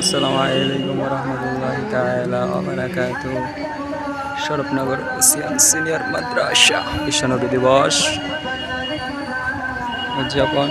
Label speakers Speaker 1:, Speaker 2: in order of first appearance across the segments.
Speaker 1: আসসালামু আলাইকুম রহমতুল্লাহ তাআলা সরফনগর সিয়ান সিনিয়র মাদ্রাসা বিশ্বনবী দিবস উদযাপন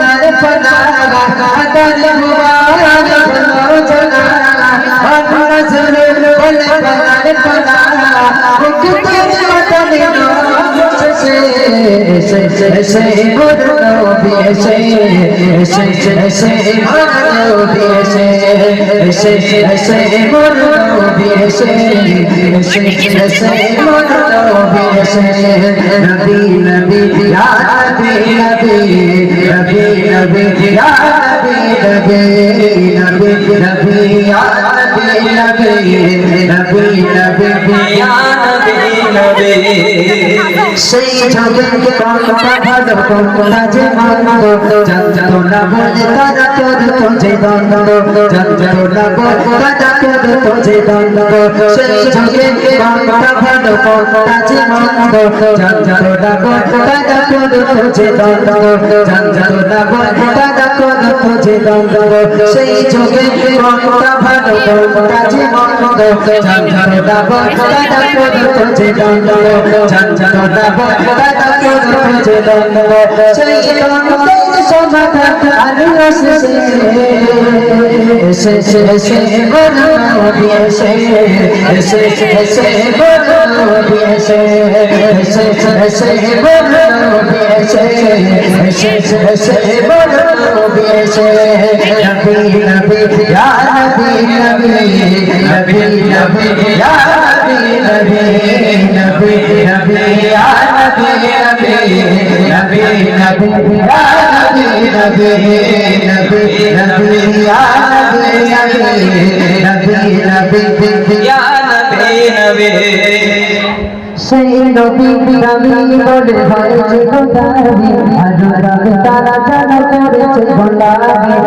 Speaker 1: ऐसे
Speaker 2: ऐसे बदलो भी ऐसे ऐसे ऐसे बदलो भी ऐसे ऐसे ऐसे बदलो भी দ্বন্দ্ব সেই জগৎ কর্তা ভালো কর্তা যে মানব। জানতো না বলে তারা করতো যে দ্বন্দ্ব জানতো না বলে তারা করতো যে দ্বন্দ্ব সেই জগৎ কর্তা ভালো কর্তা যে মানব। জানতো না বলে তারা করতো যে দ্বন্দ্ব জানতো না বলে তারা করতো যে দ্বন্দ্ব সেই সে বলো দিয়ে সে সে সে সে বলো দিয়ে সে নবী নবী ইয়া নবী নবী নবী নবী ইয়া নবী নবী নবী নবী ইয়া নবী নবী নবী নবী ইয়া নবী নবী নবী নবী ইয়া নবী নবী নবী নবী
Speaker 1: ইয়া নবী নবী
Speaker 2: সেই নবী নবী বলে হয়েছে গোদাবি আজু রবি তারা জানা করেছে গোলামি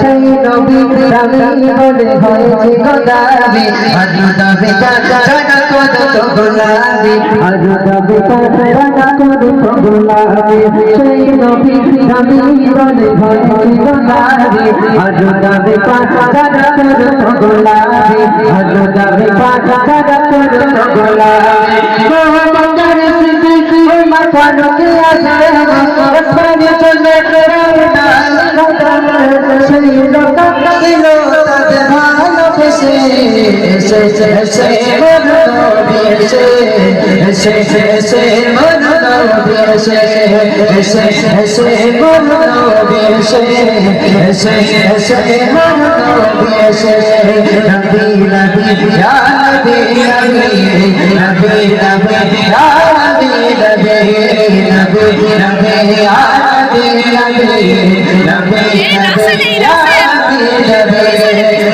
Speaker 2: সেই নবী নবী বলে হয়েছে গোদাবি আজু রবি তারা জানা করেছে গোলামি আজু রবি তারা জানা সেই নবী নবী বলে হয়েছে গোদাবি আজু রবি তারা জানা করেছে গোলামি আজু রবি তারা জানা করেছে গোলামি মোহাম্মদ মাথা নুকে ভালোবেসে সে সে সে মনোবিয়েছে সে সে সে